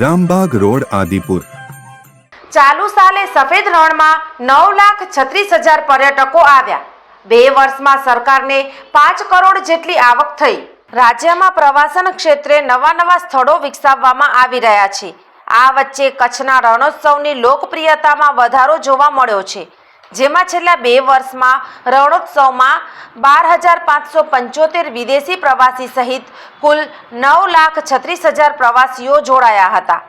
Rambagh road, Adipur. ચાલુ સાલે સફેદ રણમાં નવ લાખ છત્રીસ હજાર પર્યટકો આવ્યા. બે વર્ષમાં સરકારને પાંચ કરોડ જેટલી આવક થઈ. રાજ્યમાં પ્રવાસન ક્ષેત્રે નવા નવા સ્થળો વિકસાવવામાં આવી રહ્યા છે. આ વચ્ચે કચ્છના રણોત્સવની લોકપ્રિયતામાં વધારો જોવા મળ્યો છે. જેમાં છેલ્લા બે વર્ષમાં રણોત્સવમાં બાર હજાર પાંચસો પંચોતેર વિદેશી પ્રવાસી સહિત કુલ નવ લાખ છત્રીસ હજાર પ્રવાસીઓ જોડાયા હતા.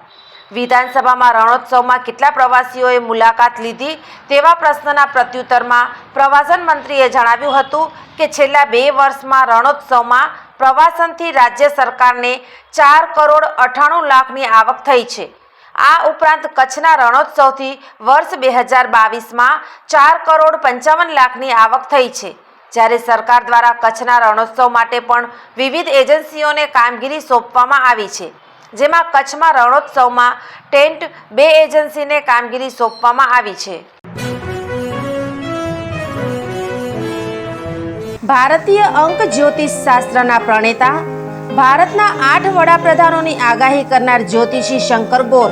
વિધાનસભામાં રણોત્સવમાં કેટલા પ્રવાસીઓએ મુલાકાત લીધી તેવા પ્રશ્નના પ્રત્યુત્તરમાં પ્રવાસન મંત્રીએ જણાવ્યું હતું કે છેલ્લા બે વર્ષમાં રણોત્સવમાં પ્રવાસનથી રાજ્ય સરકારને ચાર કરોડ અઠ્ઠાણું લાખની આવક થઈ છે. આ ઉપરાંત કચ્છના રણોત્સવથી વર્ષ બે હજાર બાવીસમાં ચાર કરોડ પંચાવન લાખની આવક થઈ છે. જ્યારે સરકાર દ્વારા કચ્છના રણોત્સવ માટે પણ વિવિધ એજન્સીઓને કામગીરી સોંપવામાં આવી છે. જેમાં કચ્છમાં રણોત્સવમાં ટેન્ટ બે એજન્સીને કામગીરી સોંપવામાં આવી છે. ભારતીય અંક જ્યોતિષ શાસ્ત્રના પ્રણેતા, ભારતના આઠ વડાપ્રધાનોની આગાહી કરનાર જ્યોતિષી શંકર ગોર